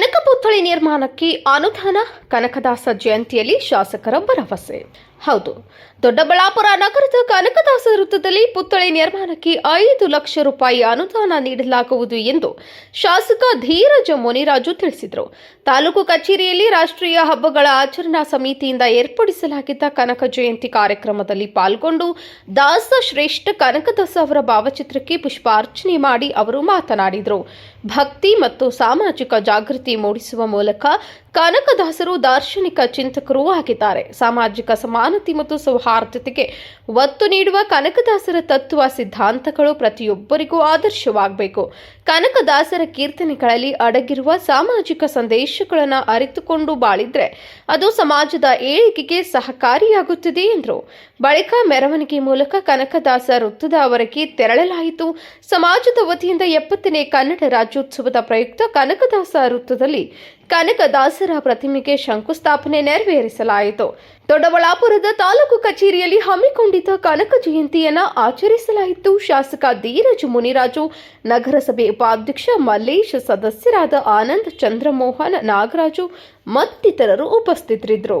ಕನಕ ಪುತ್ಥಳಿ ನಿರ್ಮಾಣಕ್ಕೆ ಅನುದಾನ ಕನಕದಾಸ ಜಯಂತಿಯಲ್ಲಿ ಶಾಸಕರ ಭರವಸೆ. ಹೌದು ದೊಡ್ಡಬಳ್ಳಾಪುರ ನಗರದ ಕನಕದಾಸ ವೃತ್ತದಲ್ಲಿ ಪುತ್ಥಳಿ ನಿರ್ಮಾಣಕ್ಕೆ ಐದು ಲಕ್ಷ ರೂಪಾಯಿ ಅನುದಾನ ನೀಡಲಾಗುವುದು ಎಂದು ಶಾಸಕ ಧೀರಜ ಮುನಿರಾಜು ತಿಳಿಸಿದರು. ತಾಲೂಕು ಕಚೇರಿಯಲ್ಲಿ ರಾಷ್ಟ್ರೀಯ ಹಬ್ಬಗಳ ಆಚರಣಾ ಸಮಿತಿಯಿಂದ ಏರ್ಪಡಿಸಲಾಗಿದ್ದ ಕನಕ ಜಯಂತಿ ಕಾರ್ಯಕ್ರಮದಲ್ಲಿ ಪಾಲ್ಗೊಂಡು ದಾಸ ಶ್ರೇಷ್ಠ ಕನಕದಾಸ ಅವರ ಭಾವಚಿತ್ರಕ್ಕೆ ಪುಷ್ಪಾರ್ಚನೆ ಮಾಡಿ ಅವರು ಮಾತನಾಡಿದರು. ಭಕ್ತಿ ಮತ್ತು ಸಾಮಾಜಿಕ ಜಾಗೃತಿ ಮೂಡಿಸುವ ಮೂಲಕ ಕನಕದಾಸರು ದಾರ್ಶನಿಕ ಚಿಂತಕರೂ ಆಗಿದ್ದಾರೆ. ಸಾಮಾಜಿಕ ಸಮಾನತೆ ಮತ್ತು ಸೌಹಾರ್ದತೆಗೆ ಒತ್ತು ನೀಡುವ ಕನಕದಾಸರ ತತ್ವ ಸಿದ್ಧಾಂತಗಳು ಪ್ರತಿಯೊಬ್ಬರಿಗೂ ಆದರ್ಶವಾಗಬೇಕು. ಕನಕದಾಸರ ಕೀರ್ತನೆಗಳಲ್ಲಿ ಅಡಗಿರುವ ಸಾಮಾಜಿಕ ಸಂದೇಶಗಳನ್ನು ಅರಿತುಕೊಂಡು ಬಾಳಿದ್ರೆ ಅದು ಸಮಾಜದ ಏಳಿಗೆಗೆ ಸಹಕಾರಿಯಾಗುತ್ತದೆ ಎಂದರು. ಬಳಿಕ ಮೆರವಣಿಗೆ ಮೂಲಕ ಕನಕದಾಸ ವೃತ್ತದ ಅವರಿಗೆ ತೆರಳಲಾಯಿತು. ಸಮಾಜದ ವತಿಯಿಂದ ಎಪ್ಪತ್ತನೇ ಕನ್ನಡ ರಾಜ್ಯೋತ್ಸವದ ಪ್ರಯುಕ್ತ ಕನಕದಾಸ ವೃತ್ತದಲ್ಲಿ ಕನಕದಾಸರ ಪ್ರತಿಮೆಗೆ ಶಂಕುಸ್ಥಾಪನೆ ನೆರವೇರಿಸಲಾಯಿತು. ದೊಡ್ಡಬಳ್ಳಾಪುರದ ತಾಲೂಕು ಕಚೇರಿಯಲ್ಲಿ ಹಮ್ಮಿಕೊಂಡಿದ್ದ ಕನಕ ಜಯಂತಿಯನ್ನ ಆಚರಿಸಲಾಯಿತು. ಶಾಸಕ ಧೀರಜ್ ಮುನಿರಾಜು, ನಗರಸಭೆ ಉಪಾಧ್ಯಕ್ಷ ಮಲ್ಲೇಶ್ ಸದಸ್ಯರಾದ ಆನಂದ್ ಚಂದ್ರಮೋಹನ್ ನಾಗರಾಜು ಮತ್ತಿತರರು ಉಪಸ್ಥಿತರಿದ್ದರು.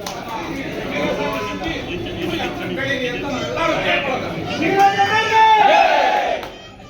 ಬೆಳೀಲಿ ಅಂತ ನಾವೆಲ್ಲರೂ ಕೇಳ್ಕೊಳ್ಳೋದು.